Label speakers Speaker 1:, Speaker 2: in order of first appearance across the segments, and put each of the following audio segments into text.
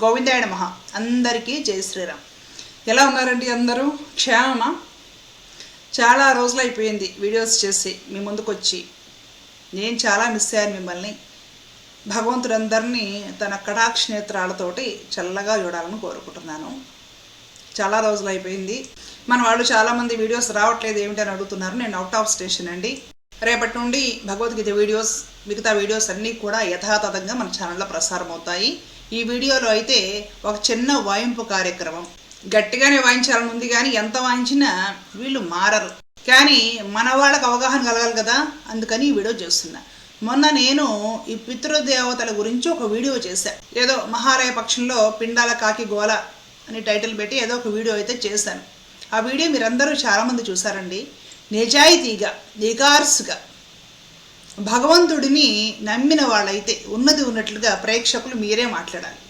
Speaker 1: గోవిందాయ మహా అందరికీ జై శ్రీరామ్. ఎలా ఉన్నారండి అందరూ? క్షేమమా? చాలా రోజులు అయిపోయింది వీడియోస్ చేసి మీ ముందుకు వచ్చి నేను చాలా మిస్ అయ్యాను మిమ్మల్ని. భగవంతుడందరినీ తన కటాక్ష నేత్రాలతోటి చల్లగా చూడాలని కోరుకుంటున్నాను. చాలా రోజులు అయిపోయింది. మన వాళ్ళు చాలామంది వీడియోస్ రావట్లేదు ఏమిటని అడుగుతున్నారు. నేను అవుట్ ఆఫ్ స్టేషన్ అండి. రేపటి నుండి భగవద్గీత వీడియోస్ మిగతా వీడియోస్ అన్నీ కూడా యథాతథంగా మన ఛానల్లో ప్రసారం అవుతాయి ఈ వీడియోలో అయితే ఒక చిన్న వాయింపు కార్యక్రమం. గట్టిగానే వాయించాలని ఉంది కానీ ఎంత వాయించినా వీళ్ళు మారరు. కానీ మన వాళ్ళకి అవగాహన కలగాలి కదా? అందుకని ఈ వీడియో చేస్తున్నా. మొన్న నేను ఈ పితృదేవతల గురించి ఒక వీడియో చేశా. ఏదో మహారాయ పక్షంలో పిండాల కాకి గోల అని టైటిల్ పెట్టి ఏదో ఒక వీడియో అయితే చేశాను. ఆ వీడియో మీరందరూ చాలామంది చూసారండి నిజాయితీగా నిగార్సుగా భగవంతుడిని నమ్మిన వాళ్ళైతే ఉన్నది ఉన్నట్లుగా ప్రేక్షకులు మీరే మాట్లాడాలి.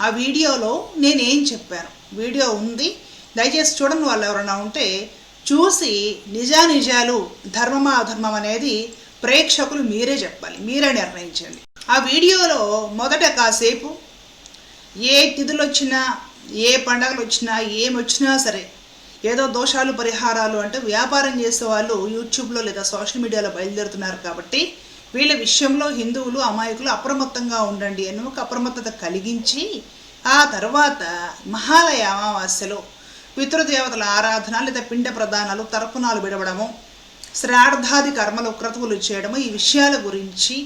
Speaker 1: ఆ వీడియోలో నేనేం చెప్పాను? వీడియో ఉంది. దయచేసి చూడని వాళ్ళు ఎవరైనా ఉంటే చూసి నిజానిజాలు ధర్మమా అధర్మం అనేది ప్రేక్షకులు మీరే చెప్పాలి. మీరే నిర్ణయించండి. ఆ వీడియోలో మొదట కాసేపు ఏ తిథులు వచ్చినా ఏ పండగలు వచ్చినా ఏమొచ్చినా సరే ఏదో దోషాలు పరిహారాలు అంటే వ్యాపారం చేసే వాళ్ళు యూట్యూబ్లో లేదా సోషల్ మీడియాలో బయలుదేరుతున్నారు కాబట్టి వీళ్ళ విషయంలో హిందువులు అమాయకులు అప్రమత్తంగా ఉండండి. అని ఒక అప్రమత్తత కలిగించి ఆ తర్వాత మహాలయ అమావాస్యలో పితృదేవతల ఆరాధన లేదా పిండ ప్రదానాలు తర్పణాలు విడవడము శ్రార్థాది కర్మలు క్రతువులు చేయడము ఈ విషయాల గురించి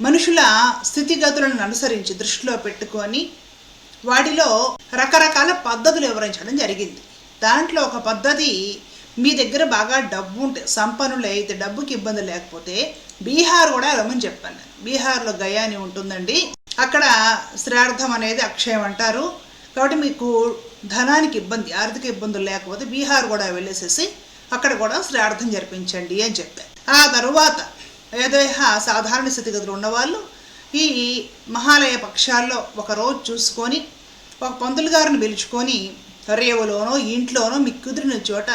Speaker 1: మనుషుల స్థితిగతులను అనుసరించి దృష్టిలో పెట్టుకొని వాటిలో రకరకాల పద్ధతులు వివరించడం జరిగింది. దాంట్లో ఒక పద్ధతి మీ దగ్గర బాగా డబ్బు ఉంటే సంపన్నులు అయితే డబ్బుకి ఇబ్బంది లేకపోతే బీహార్ కూడా వెళ్ళమని చెప్పాను నేను బీహార్లో గయాని ఉంటుందండి. అక్కడ శ్రార్థం అనేది అక్షయం అంటారు. కాబట్టి మీకు ధనానికి ఇబ్బంది ఆర్థిక ఇబ్బందులు లేకపోతే బీహార్ కూడా వెళ్ళేసేసి అక్కడ కూడా శ్రార్థం జరిపించండి అని చెప్పారు. ఆ తరువాత ఏదైనా సాధారణ స్థితిగతులు ఉన్నవాళ్ళు ఈ మహాలయ పక్షాల్లో ఒక రోజు చూసుకొని ఒక పంతులు గారిని పిలుచుకొని రేవులోనో ఇంట్లోనో మీకు కుదిరిన చోట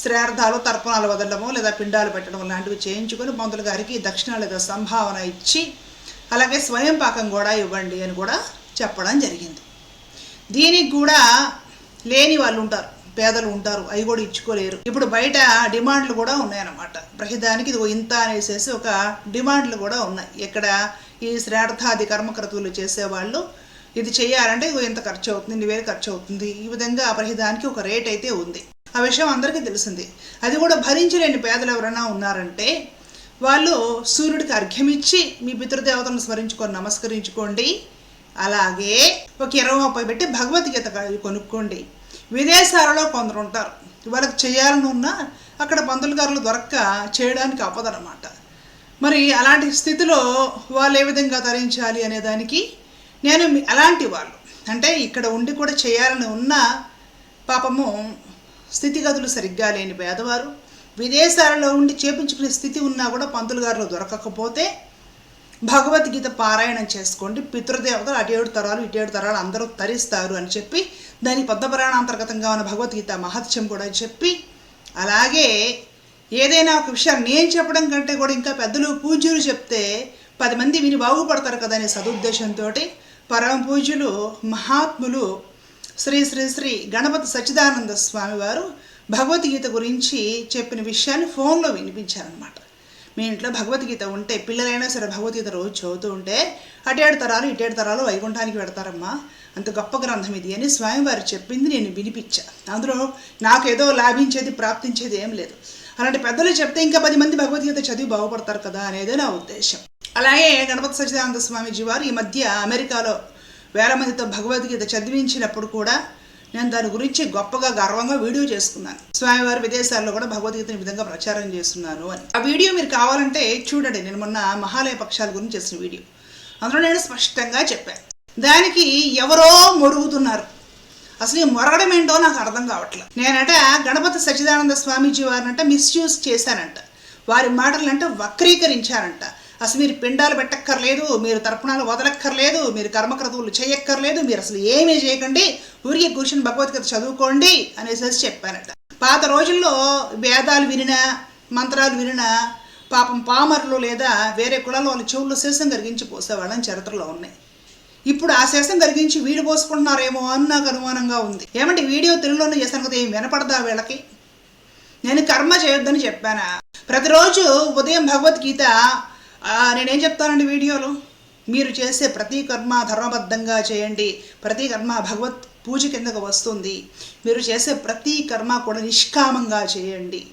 Speaker 1: శ్రార్థాలు తర్పణాలు వదలడము లేదా పిండాలు పెట్టడం లాంటివి చేయించుకొని పంతులు గారికి దక్షిణ లేదా సంభావన ఇచ్చి అలాగే స్వయం పాకం కూడా ఇవ్వండి అని కూడా చెప్పడం జరిగింది. దీనికి కూడా లేని వాళ్ళు ఉంటారు పేదలు ఉంటారు అవి కూడా ఇచ్చుకోలేరు. ఇప్పుడు బయట డిమాండ్లు కూడా ఉన్నాయన్నమాట. ప్రతిదానికి ఇది ఇంత అనేసేసి ఒక డిమాండ్లు కూడా ఉన్నాయి. ఇక్కడ ఈ శ్రార్థాది కర్మకృతువులు చేసేవాళ్ళు ఇది చేయాలంటే ఇంత ఖర్చు అవుతుంది ఇన్ని వేలు ఖర్చు అవుతుంది ఈ విధంగా ప్రతిదానికి ఒక రేట్ అయితే ఉంది. ఆ విషయం అందరికీ తెలిసింది. అది కూడా భరించలేని పేదలు ఎవరైనా ఉన్నారంటే వాళ్ళు సూర్యుడికి అర్ఘ్యమిచ్చి మీ పితృదేవతలను స్మరించుకొని నమస్కరించుకోండి. అలాగే ఒక ఇరవై ముప్పై పెట్టి భగవద్గీత కొనుక్కోండి. విదేశాలలో కొందరు ఉంటారు. వాళ్ళకి చేయాలని ఉన్నా అక్కడ పంతులు గారులు దొరక్క చేయడానికి అవ్వదనమాట మరి అలాంటి స్థితిలో వాళ్ళు ఏ విధంగా తరించాలి అనే దానికి నేను మీ- అలాంటి వాళ్ళు. అంటే ఇక్కడ ఉండి కూడా చేయాలని ఉన్న పాపము స్థితిగతులు సరిగ్గా లేని పేదవారు విదేశాలలో ఉండి చేపించుకునే స్థితి ఉన్నా కూడా పంతులు గారులు దొరకకపోతే భగవద్గీత పారాయణం చేసుకోండి. పితృదేవతలు అటు ఏడు తరాలు ఇటు ఏడు తరాలు అందరూ తరిస్తారు అని చెప్పి దాని పద్మపురాణాంతర్గతంగా ఉన్న భగవద్గీత మహత్యం కూడా చెప్పి అలాగే ఏదైనా ఒక విషయాన్ని నేను చెప్పడం కంటే కూడా ఇంకా పెద్దలు పూజ్యులు చెప్తే పది మంది విని బాగుపడతారు కదా అనే సదుద్దేశంతో పరమపూజ్యులు మహాత్ములు శ్రీ శ్రీ శ్రీ గణపతి సచ్చిదానంద స్వామి వారు భగవద్గీత గురించి చెప్పిన విషయాన్ని ఫోన్లో వినిపించారనమాట మీ ఇంట్లో భగవద్గీత ఉంటే పిల్లలైనా సరే భగవద్గీత రోజు చదువుతూ ఉంటే అటేడు తరాలు ఇటేడు తరాలు వైకుంఠానికి పెడతారమ్మా అంత గొప్ప గ్రంథం ఇది అని స్వామివారు చెప్పింది నేను వినిపించా. అందులో నాకేదో లాభించేది ప్రాప్తించేది ఏం లేదు. అలాంటి పెద్దలు చెప్తే ఇంకా పది మంది భగవద్గీత చదివి బాగుపడతారు కదా అనేది నా ఉద్దేశం. అలాగే గణపతి సచిదానంద స్వామీజీ వారు ఈ మధ్య అమెరికాలో వేల మందితో భగవద్గీత చదివించినప్పుడు కూడా నేను దాని గురించి గొప్పగా గర్వంగా వీడియో చేసుకున్నాను. స్వామివారి విదేశాల్లో కూడా భగవద్గీతని విధంగా ప్రచారం చేస్తున్నారు అని. ఆ వీడియో మీరు కావాలంటే చూడండి. నేను మొన్న మహాలయ పక్షాల గురించి చేసిన వీడియో. అందులో నేను స్పష్టంగా చెప్పాను. దానికి ఎవరో మొరుగుతున్నారు. అసలు ఈ మొరగడం ఏంటో నాకు అర్థం కావట్లేదు. నేనట గణపతి సచ్చిదానంద స్వామీజీ వారినంట మిస్యూజ్ చేశానంట. వారి మాటలంటే వక్రీకరించారంట. అసలు మీరు పిండాలు పెట్టక్కర్లేదు మీరు తర్పణాలు వదలక్కర్లేదు మీరు కర్మక్రతువులు చేయక్కర్లేదు మీరు అసలు ఏమీ చేయకండి ఊరికి కూర్చుని భగవద్గీత చదువుకోండి అనేసి చెప్పానట పాత రోజుల్లో వేదాలు వినిన మంత్రాలు వినిన పాపం పామర్లు లేదా వేరే కులాల వాళ్ళ చెవుల్లో శేషం కరిగించి పోసేవాళ్ళని చరిత్రలో ఉన్నాయి. ఇప్పుడు ఆ శేషం కరిగించి వీడు పోసుకుంటున్నారేమో అని నాకు అనుమానంగా ఉంది. ఏమంటే వీడియో తెలుగులోనే చేశాను కదా ఏం వినపడదా వీళ్ళకి? నేను కర్మ చేయొద్దని చెప్పానా? ప్రతిరోజు ఉదయం భగవద్గీత నేనేం చెప్తానండి వీడియోలో? మీరు చేసే ప్రతి కర్మ ధర్మబద్ధంగా చేయండి. ప్రతి కర్మ భగవత్ పూజ కిందకు వస్తుంది. మీరు చేసే ప్రతి కర్మ కూడా నిష్కామంగా చేయండి.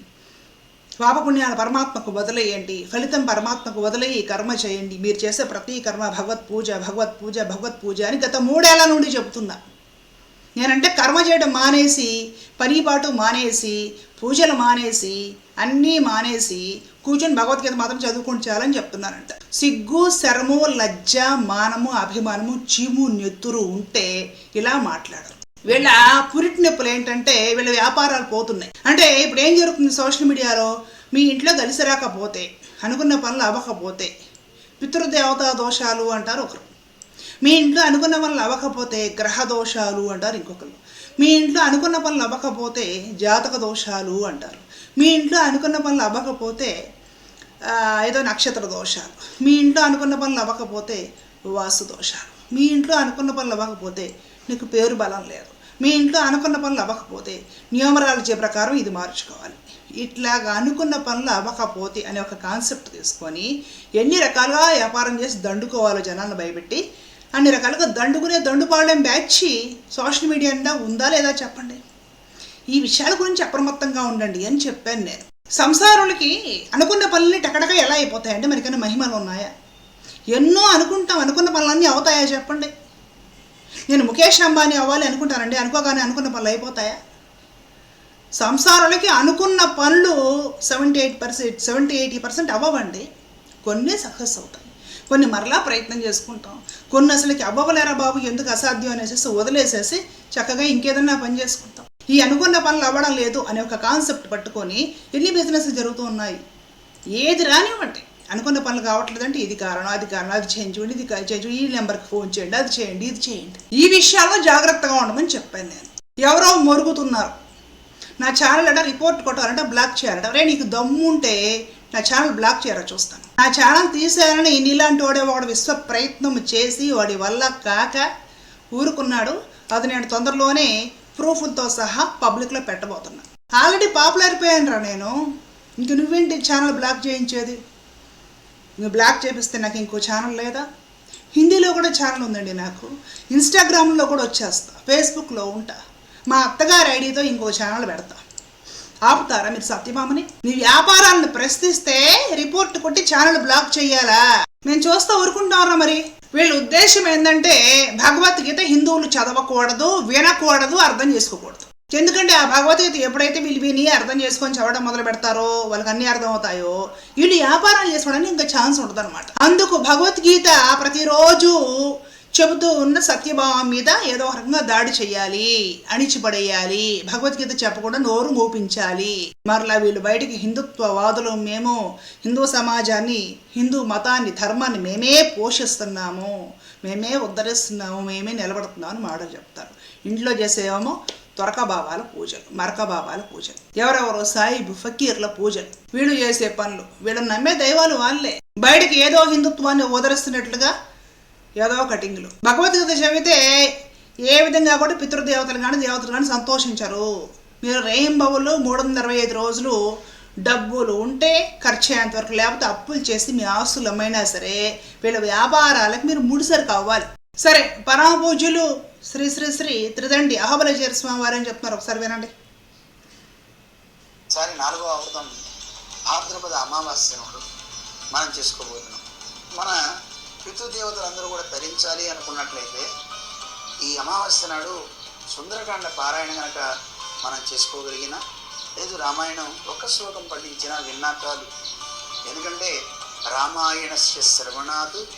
Speaker 1: పాపపుణ్యాలు పరమాత్మకు వదిలేయండి. ఫలితం పరమాత్మకు వదిలేయి కర్మ చేయండి. మీరు చేసే ప్రతి కర్మ భగవత్ పూజ భగవత్ పూజ భగవత్ పూజ అని గత మూడేళ్ళ నుండి చెబుతున్నా. నేనంటే కర్మ చేయడం మానేసి పనిపాటు మానేసి పూజలు మానేసి అన్నీ మానేసి కూర్చొని భగవద్గీత మాత్రం చదువుకుంటూ చేయాలని చెప్తున్నానంట సిగ్గు శరము లజ్జ మానము అభిమానము చీము నెత్తురు ఉంటే ఇలా మాట్లాడరు. వీళ్ళ పురిటి నొప్పులు ఏంటంటే వీళ్ళ వ్యాపారాలు పోతున్నాయి. అంటే ఇప్పుడు ఏం జరుగుతుంది సోషల్ మీడియాలో? మీ ఇంట్లో కలిసి రాకపోతే అనుకున్న పనులు అవ్వకపోతే పితృదేవతా దోషాలు అంటారు ఒకరు. మీ ఇంట్లో అనుకున్న పనులు అవ్వకపోతే గ్రహ దోషాలు అంటారు ఇంకొకరు. మీ ఇంట్లో అనుకున్న పనులు అవ్వకపోతే జాతక దోషాలు అంటారు. మీ ఇంట్లో అనుకున్న పనులు అవ్వకపోతే ఏదో నక్షత్ర దోషాలు. మీ ఇంట్లో అనుకున్న పనులు అవ్వకపోతే వాస్తు దోషాలు. మీ ఇంట్లో అనుకున్న పనులు అవ్వకపోతే నీకు పేరు బలం లేదు. మీ ఇంట్లో అనుకున్న పనులు అవ్వకపోతే నియమరాలజీ ప్రకారం ఇది మార్చుకోవాలి. ఇట్లాగా అనుకున్న పనులు అవ్వకపోతే అనే ఒక కాన్సెప్ట్ తీసుకొని ఎన్ని రకాలుగా వ్యాపారం చేసి దండుకోవాలో జనాలను భయపెట్టి అన్ని రకాలుగా దండుకునే దండుపాళ్ళెం బ్యాచ్ సోషల్ మీడియా ఉందా లేదా చెప్పండి. ఈ విషయాల గురించి అప్రమత్తంగా ఉండండి అని చెప్పాను నేను. సంసారులకి అనుకున్న పనులని టకటక ఎలా అయిపోతాయంటే మనకన్నా మహిమలు ఉన్నాయా? ఎన్నో అనుకుంటాం అనుకున్న పనులన్నీ అవుతాయా చెప్పండి? నేను ముఖేష్ అంబానీ అవ్వాలి అనుకుంటానండి. అనుకోగానే అనుకున్న పనులు అయిపోతాయా? సంసారాలకి అనుకున్న పనులు seventy eight percent seventy eighty percent అవ్వవండి. కొన్ని సక్సెస్ అవుతాయి కొన్ని మరలా ప్రయత్నం చేసుకుంటాం. కొన్ని అసలుకి అవ్వలేరా బాబు? ఎందుకు అసాధ్యం అనేసి వదిలేసేసి చక్కగా ఇంకేదన్నా పని చేసుకుంటాం. ఈ అనుకున్న పనులు అవ్వడం లేదు అనే ఒక కాన్సెప్ట్ పట్టుకొని ఎన్ని బిజినెస్ జరుగుతూ ఉన్నాయి? ఏది రానివ్వండి. అనుకున్న పనులు కావట్లేదంటే ఇది కారణం అది కారణం అది చేయించండి ఇది చేయించు ఈ నెంబర్కి ఫోన్ చేయండి అది చేయండి ఇది చేయండి. ఈ విషయాల్లో జాగ్రత్తగా ఉండమని చెప్పాను నేను. ఎవరో మొరుగుతున్నారు. నా ఛానల్ అంటే రిపోర్ట్ కొట్టాలంటే బ్లాక్ చేయాలంట. అరే నీకు దమ్ము ఉంటే నా ఛానల్ బ్లాక్ చేయరా చూస్తాను. నా ఛానల్ తీసేయాలని నీలాంటి వాడే వాడు విశ్వ ప్రయత్నం చేసి వాడి వల్ల కాక ఊరుకున్నాడు. అది నేను తొందరలోనే ప్రూఫ్లతో సహా పబ్లిక్లో పెట్టబోతున్నా. ఆల్రెడీ పాపులర్ అయిపోయాను రా నేను. ఇంక నువ్వేంటి ఛానల్ బ్లాక్ చేయించేది? నువ్వు బ్లాక్ చేపిస్తే నాకు ఇంకో ఛానల్ లేదా? హిందీలో కూడా ఛానల్ ఉందండి నాకు. ఇన్స్టాగ్రామ్లో కూడా వచ్చేస్తా. ఫేస్బుక్లో ఉంటా. మా అత్తగారి ఐడితో ఇంకో ఛానల్ పెడతా. ఆపుతారా మీరు సత్యభామని? మీ వ్యాపారాలను ప్రశ్నిస్తే రిపోర్ట్ కొట్టి ఛానల్ బ్లాక్ చేయాలా? మేము చూస్తా ఊరుకుంటారా మరి? వీళ్ళ ఉద్దేశం ఏంటంటే భగవద్గీత హిందువులు చదవకూడదు వినకూడదు అర్థం చేసుకోకూడదు. ఎందుకంటే ఆ భగవద్గీత ఎప్పుడైతే వీళ్ళు విని అర్థం చేసుకొని చదవడం మొదలు పెడతారో వాళ్ళకి అన్ని అర్థం అవుతాయో వీళ్ళు వ్యాపారాలు చేసుకోవడానికి ఇంకా ఛాన్స్ ఉంటుంది అనమాట అందుకు భగవద్గీత ప్రతిరోజు చెబుతూ ఉన్న సత్యభావం మీద ఏదో రకంగా దాడి చేయాలి అణిచిపడేయాలి. భగవద్గీత చెప్పకుండా నోరు మోపించాలి. మరలా వీళ్ళు బయటికి హిందుత్వవాదులు మేము హిందూ సమాజాన్ని హిందూ మతాన్ని ధర్మాన్ని మేమే పోషిస్తున్నాము. మేమే ఉద్ధరిస్తున్నాము మేమే నిలబడుతున్నాము అని మాటలు చెప్తారు. ఇంట్లో చేసేవేమో త్వరక బాబాల పూజలు మరక బాబాల పూజలు. ఎవరెవరో సాయిబు ఫకీర్ల పూజలు. వీళ్ళు చేసే పనులు వీళ్ళని నమ్మే దైవాలు వాళ్ళే. బయటికి ఏదో హిందుత్వాన్ని ఉదరిస్తున్నట్లుగా ఏదో కటింగ్లు. భగవద్గీత చదివితే ఏ విధంగా కూడా పితృదేవతలు కానీ దేవతలు కానీ సంతోషించరు. మీరు రేయింబవులు మూడు వందల ఇరవై ఐదు రోజులు డబ్బులు ఉంటే ఖర్చు అయ్యేంత వరకు లేకపోతే అప్పులు చేసి మీ ఆస్తులు అమ్మైనా సరే వీళ్ళ వ్యాపారాలకు మీరు ముడిసరి కావాలి సరే పరమపూజ్యులు శ్రీ శ్రీ శ్రీ త్రిదండి అహబలేశ్వర స్వామి వారు అని చెప్తున్నారు ఒకసారి వినండి.
Speaker 2: సరే నాలుగో అవృతం భాద్రపద అమావాస్య మనం చేసుకోబోతున్నాం. మన పితృదేవతలందరూ కూడా తరించాలి అనుకున్నట్లయితే ఈ అమావాస్య నాడు సుందరకాండ పారాయణ కనుక మనం చేసుకోగలిగిన లేదు రామాయణం ఒక శ్లోకం పఠించినా విన్నా కాదు ఎందుకంటే రామాయణస్య శ్రవణాత్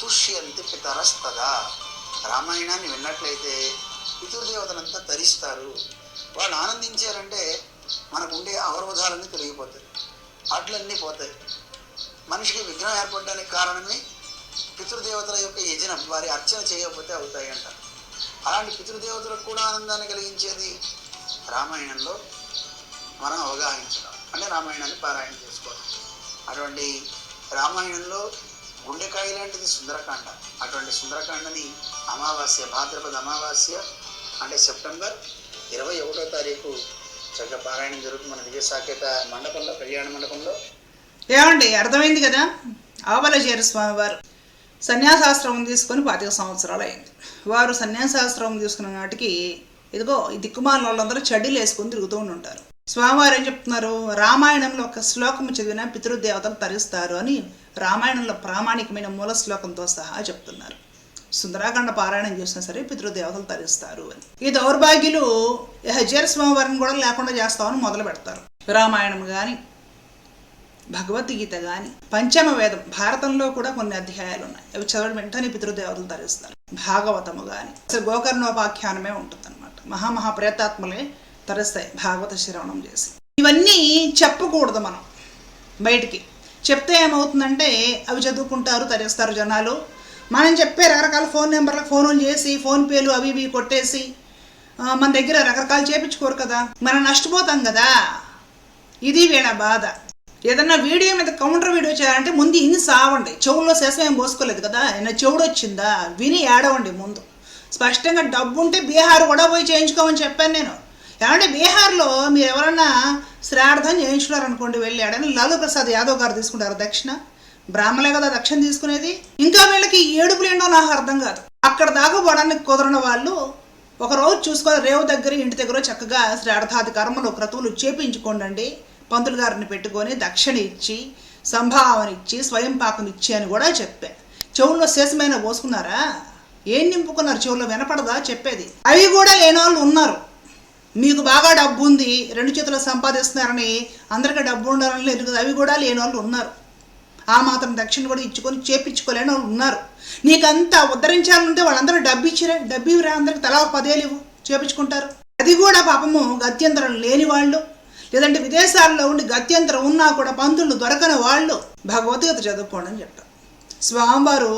Speaker 2: తుష్యంతి పితరస్తదా. రామాయణాన్ని విన్నట్లయితే పితృదేవతలంతా తరిస్తారు. వాళ్ళు ఆనందించారంటే మనకు ఉండే అవరోధాలన్నీ తొలగిపోతాయి. అడ్లన్నీ పోతాయి. మనిషికి విగ్రహం ఏర్పడడానికి కారణమే పితృదేవతల యొక్క యజనం వారి అర్చన చేయకపోతే అవుతాయి అంట అలాంటి పితృదేవతలకు కూడా ఆనందాన్ని కలిగించేది రామాయణంలో మనం అవగాహించడం. అంటే రామాయణాన్ని పారాయణ చేసుకోవడం. అటువంటి రామాయణంలో గుండెకాయ లాంటిది సుందరకాండ. అటువంటి సుందరకాండని అమావాస్య భాద్రపద అమావాస్య అంటే సెప్టెంబర్ ఇరవై ఒకటో తారీఖు చక్కగా పారాయణం జరుగుతుంది మన దివ్య సాకేత మండపంలో కళ్యాణ మండపంలో.
Speaker 1: ఏమండి అర్థమైంది కదా? ఆవలజేరు స్వామి సన్యాసాశ్రమం తీసుకొని పాతిక సంవత్సరాలు అయింది. వారు సన్యాసాశ్రమం తీసుకున్న నాటికి ఇదిగో ఈ దిక్కుమాల వాళ్ళందరూ చెడ్డీలు వేసుకొని తిరుగుతూ ఉంటారు స్వామివారు ఏం చెప్తున్నారు? రామాయణంలో ఒక శ్లోకం చదివిన పితృదేవతలు తరిస్తారు అని రామాయణంలో ప్రామాణికమైన మూల శ్లోకంతో సహా చెప్తున్నారు. సుందరాఖండ పారాయణం చేసినా సరే పితృదేవతలు తరిస్తారు అని. ఈ దౌర్భాగ్యులు హజర్ స్వామివారిని కూడా లేకుండా చేస్తామని మొదలు పెడతారు. రామాయణం కానీ భగవద్గీత కానీ పంచమ వేదం భారతంలో కూడా కొన్ని అధ్యాయాలు ఉన్నాయి అవి చదవడం వెంటనే పితృదేవతలు తరిస్తారు. భాగవతము కానీ అసలు గోకర్ణోపాఖ్యానమే ఉంటుందన్నమాట. మహామహా ప్రేతాత్మలే తరిస్తాయి భాగవత శ్రవణం చేసి. ఇవన్నీ చెప్పకూడదు మనం బయటికి. చెప్తే ఏమవుతుందంటే అవి చదువుకుంటారు తరిస్తారు జనాలు. మనం చెప్పే రకరకాల ఫోన్ నెంబర్లకు ఫోన్లు చేసి ఫోన్ పేలు అవి ఇవి కొట్టేసి మన దగ్గర రకరకాలు చేపించుకోరు కదా. మనం నష్టపోతాం కదా. ఇది వీళ్ళ బాధ. ఏదన్నా వీడియో మీద కౌంటర్ వీడియో చేయాలంటే ముందు ఇన్ని సావండి. చెవుల్లో శేషం ఏం పోసుకోలేదు కదా? ఆయన చెవుడు వచ్చిందా? విని ఏడవండి ముందు. స్పష్టంగా డబ్బు ఉంటే బీహార్ కూడా పోయి చేయించుకోమని చెప్పాను నేను. ఏమంటే బీహార్లో మీరు ఎవరన్నా శ్రార్థం చేయించున్నారనుకోండి వెళ్ళాడని లాలూ ప్రసాద్ యాదవ్ గారు తీసుకుంటారు దక్షిణ? బ్రాహ్మలే కదా దక్షిణ తీసుకునేది. ఇంకా వీళ్ళకి ఏడుపులు ఏంటో నాకు అర్థం కాదు. అక్కడ దాకా పోవడానికి కుదరని వాళ్ళు ఒక రోజు రేవు దగ్గర ఇంటి దగ్గర చక్కగా శ్రార్థాది కర్మలు క్రతువులు చేపించుకోండి పంతులు గారిని పెట్టుకొని దక్షిణ ఇచ్చి సంభావన ఇచ్చి స్వయం పాకం ఇచ్చి అని కూడా చెప్పా. చెవుల్లో శేషమైన పోసుకున్నారా? ఏం నింపుకున్నారు? చెవుల్లో వినపడదా? చెప్పేది. అవి కూడా లేని వాళ్ళు ఉన్నారు. మీకు బాగా డబ్బు ఉంది రెండు చేతులు సంపాదిస్తున్నారని అందరికీ డబ్బు ఉండాలని లేదు కదా అవి కూడా లేని వాళ్ళు ఉన్నారు. ఆ మాత్రం దక్షిణ కూడా ఇచ్చుకొని చేపించుకోలేని వాళ్ళు ఉన్నారు. నీకంతా ఉద్ధరించాలంటే వాళ్ళందరూ డబ్బు ఇచ్చిరా డబ్బు ఇవ్వరా? అందరికి తలా ఒక పదేలు ఇవ్వు చేపించుకుంటారు. అది కూడా పాపము గత్యంతరం లేని వాళ్ళు. లేదంటే విదేశాల్లో ఉండి గత్యంతరం ఉన్నా కూడా పంతులు దొరకని వాళ్ళు భగవద్గీత చదువుకోండి అని చెప్తారు. స్వామివారు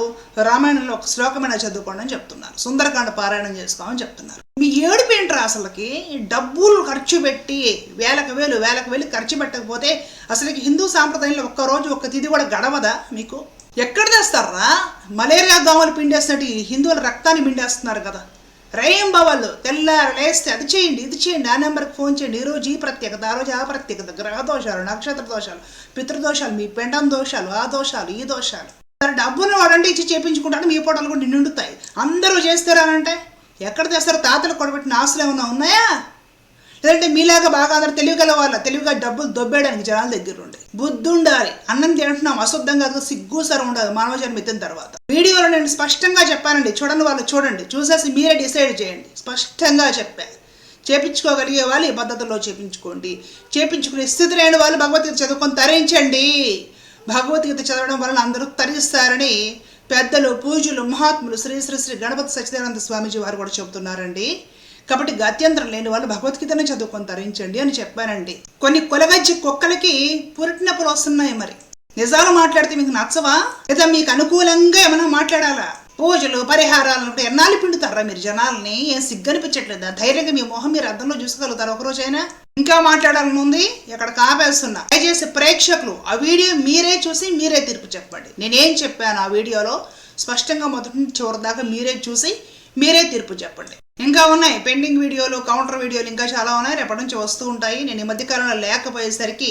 Speaker 1: రామాయణంలో ఒక శ్లోకమైన చదువుకోండి అని చెప్తున్నారు. సుందరకాండ పారాయణం చేసుకోమని చెప్తున్నారు. మీ ఏడు ఏంట్రా అసలుకి? డబ్బులు ఖర్చు పెట్టి వేలకు వేలు వేలకు వేలు ఖర్చు పెట్టకపోతే అసలుకి హిందూ సాంప్రదాయంలో ఒక్క రోజు ఒక్క తిది కూడా గడవదా మీకు? ఎక్కడ తెస్తారా? మలేరియా దోమలు పిండేస్తున్నట్టు ఈ హిందువుల రక్తాన్ని పిండేస్తున్నారు కదా. రేయింబవళ్ళు తెల్లారు లేస్తే అది చేయండి ఇది చేయండి ఆ నెంబర్కి ఫోన్ చేయండి. ఈరోజు రోజు ఈ ప్రత్యేకత ఆ రోజు ఆ ప్రత్యేకత. గ్రహ దోషాలు నక్షత్ర దోషాలు పితృదోషాలు మీ పెండం దోషాలు ఆ దోషాలు ఈ దోషాలు. డబ్బును వాడంటే ఇచ్చి చేపించుకుంటాడు మీ పూటలు కూడా నిండుతాయి. అందరూ చేస్తారనంటే ఎక్కడ చేస్తారు తాతలు కొడబెట్టిన ఆశలు ఏమైనా ఉన్నాయా? లేదంటే మీలాగా బాగా అందరూ తెలివిగల వాళ్ళ తెలివిగా డబ్బులు దొబ్బేయడానికి జనాల దగ్గర ఉండే. బుద్ధి ఉండాలి. అన్నం తింటున్నాం అశుద్ధం కాదు సిగ్గు సరం ఉండదు మానవ జన్మ ఎత్తిన తర్వాత. వీడియోలో నేను స్పష్టంగా చెప్పానండి చూడండి వాళ్ళు చూడండి చూసేసి మీరే డిసైడ్ చేయండి. స్పష్టంగా చెప్పాను చేపించుకోగలిగే వాళ్ళు ఈ పద్ధతిలో చేపించుకోండి. చేపించుకునే స్థితి లేని వాళ్ళు భగవద్గీత చదువుకొని తరించండి. భగవద్గీత చదవడం వలన అందరూ తరిస్తారని పెద్దలు పూజలు మహాత్ములు శ్రీ శ్రీ శ్రీ గణపతి సత్యదానంద స్వామీజీ వారు కూడా చెబుతున్నారండి. కాబట్టి గత్యంతరం లేని వాళ్ళు భగవద్గీతను చదువుకొని తరించండి అని చెప్పానండి కొన్ని కొలగజ్జి కుక్కలకి పురిటినప్పులు వస్తున్నాయి మరి. నిజాలు మాట్లాడితే మీకు నచ్చవా? లేదా మీకు అనుకూలంగా ఏమైనా మాట్లాడాలా? పూజలు పరిహారాలు అంటే ఎన్నాళ్ళు పిండుతారా మీరు జనాల్ని? ఏం సిగ్గనిపించట్లేదా? ధైర్యంగా మీ మొహం మీరు అర్థంలో చూసుకోగలుగుతారు ఒకరోజైనా? ఇంకా మాట్లాడాలని ఉంది? ఇక్కడ కాపేస్తున్నా. దయచేసి ప్రేక్షకులు ఆ వీడియో మీరే చూసి మీరే తీర్పు చెప్పండి. నేనేం చెప్పాను ఆ వీడియోలో? స్పష్టంగా మొదటి నుంచి చివరి దాకా మీరే చూసి మీరే తీర్పు చెప్పండి. ఇంకా ఉన్నాయి. పెండింగ్ వీడియోలు కౌంటర్ వీడియోలు ఇంకా చాలా ఉన్నాయి. రేపటి నుంచి వస్తూ ఉంటాయి. నేను ఈ మధ్యకాలంలో లేకపోయేసరికి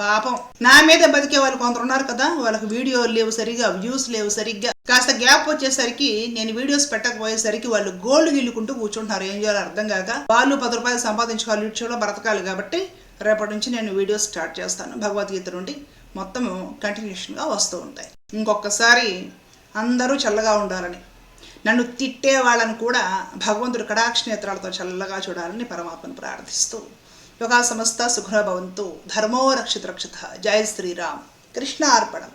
Speaker 1: పాపం. నా మీద బతికే వాళ్ళు కొందరు ఉన్నారు కదా వాళ్ళకి వీడియోలు లేవు సరిగ్గా వ్యూస్ లేవు సరిగ్గా. కాస్త గ్యాప్ వచ్చేసరికి నేను వీడియోస్ పెట్టకపోయేసరికి వాళ్ళు గోల్డ్ గిల్లుకుంటూ కూర్చుంటున్నారు. ఏం చేయాలో అర్థం కాక. వాళ్ళు పది రూపాయలు సంపాదించుకోవాలి యూట్యూబ్లో బ్రతకాలి కాబట్టి రేపటి నుంచి నేను వీడియోస్ స్టార్ట్ చేస్తాను. భగవద్గీత నుండి మొత్తం కంటిన్యూషన్గా వస్తూ ఉంటాయి. ఇంకొకసారి అందరూ చల్లగా ఉండాలని. నన్ను తిట్టే వాళ్ళని కూడా భగవంతుడు కటాక్షనేత్రాలతో చల్లగా చూడాలని పరమాత్మను ప్రార్థిస్తూ యోగా సమస్త సుఖభవంతు ధర్మో రక్షిత రక్షిత జయ శ్రీరామ్ కృష్ణ అర్పణం.